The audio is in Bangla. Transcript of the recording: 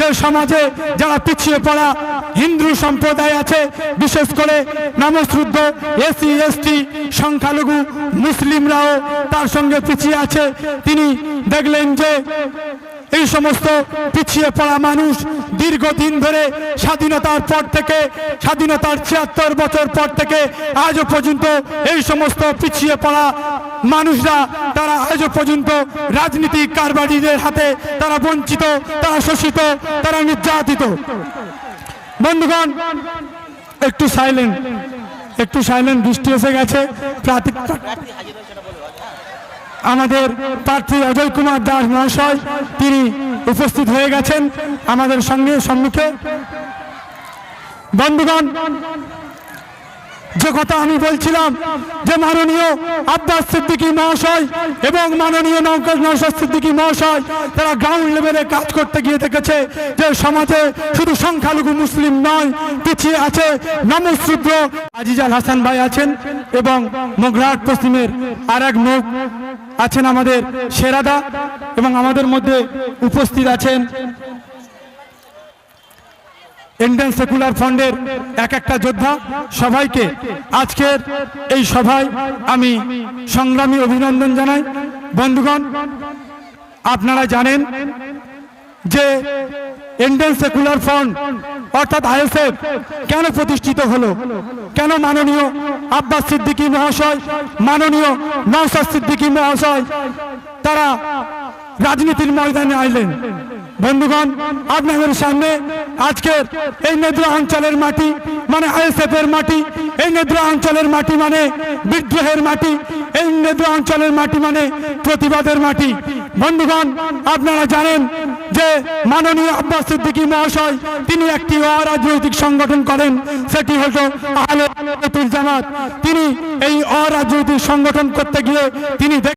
যে সমাজে যারা পিছিয়ে পড়া হিন্দু সম্প্রদায় আছে, বিশেষ করে নামশ্রুদ্ধ এসসি, এসটি, সংখ্যালঘু মুসলিমরাও তার সঙ্গে পিছিয়ে আছে। তিনি দেখলেন যে এই সমস্ত পিছিয়ে পড়া মানুষ দীর্ঘদিন ধরে স্বাধীনতার পর থেকে, স্বাধীনতার ছিয়াত্তর বছর পর থেকে আজও পর্যন্ত এই সমস্ত পিছিয়ে পড়া মানুষরা তারা আজও পর্যন্ত রাজনীতিক কারবারিদের হাতে তারা বঞ্চিত, তারা শোষিত, তারা নির্যাতিত। বন্ধুগণ, একটু সাইলেন্ট একটু সাইলেন্ট বৃষ্টি এসে গেছে। আমাদের প্রার্থী অজয় কুমার দাস মহাশয়, তিনি উপস্থিত হয়ে গেছেন আমাদের সঙ্গে সম্মুখে। বন্ধুগণ যে কথা আমি বলছিলাম যে মাননীয় আব্বাস সিদ্দিকী মহাশয় এবং মাননীয় নৌকাজ নৌসাদ সিদ্দিকী মহাশয়, তারা গ্রাউন্ড লেভেলে কাজ করতে গিয়ে দেখেছে যে সমাজে শুধু সংখ্যালঘু মুসলিম নয়, পিছিয়ে আছে নমশূদ্র আজিজাল হাসান ভাই আছেন এবং মগরাট পশ্চিমের আর এক মুখ আছেন আমাদের সেরাদা এবং আমাদের মধ্যে উপস্থিত আছেন ইন্ডিয়ান সেকুলার ফান্ডের এক একটা যোদ্ধা সবাইকে আজকের এই সভায় আমি সংগ্রামী অভিনন্দন জানাই। বন্ধুগণ, আপনারা জানেন যে ইন্ডিয়ান সেকুলার ফ্রন্ট অর্থাৎ আইএসএফ কেন প্রতিষ্ঠিত হলো? কেন মাননীয় আব্বাস সিদ্দিকী মহাশয়, মাননীয় নওসাদ সিদ্দিকী মহাশয়, তারা রাজনীতির ময়দানে আইলেন? বন্ধুগণ, আপনাদের সামনে আজকের এই নেদ্রা অঞ্চলের মাটি মানে আইএসএফ এর মাটি, এই নেদ্রা অঞ্চলের মাটি মানে বিদ্রোহের মাটি, এই নেদ্রা অঞ্চলের মাটি মানে প্রতিবাদের মাটি। বন্ধুগণ, আপনারা জানেন যে মাননীয় আব্বাস সিদ্দিকী মহাশয়, তিনি একটি অরাজনৈতিক সংগঠন করেন, সেটি হলো আহলে জামাত। তিনি এই অরাজনৈতিক সংগঠন করতে গিয়ে তিনি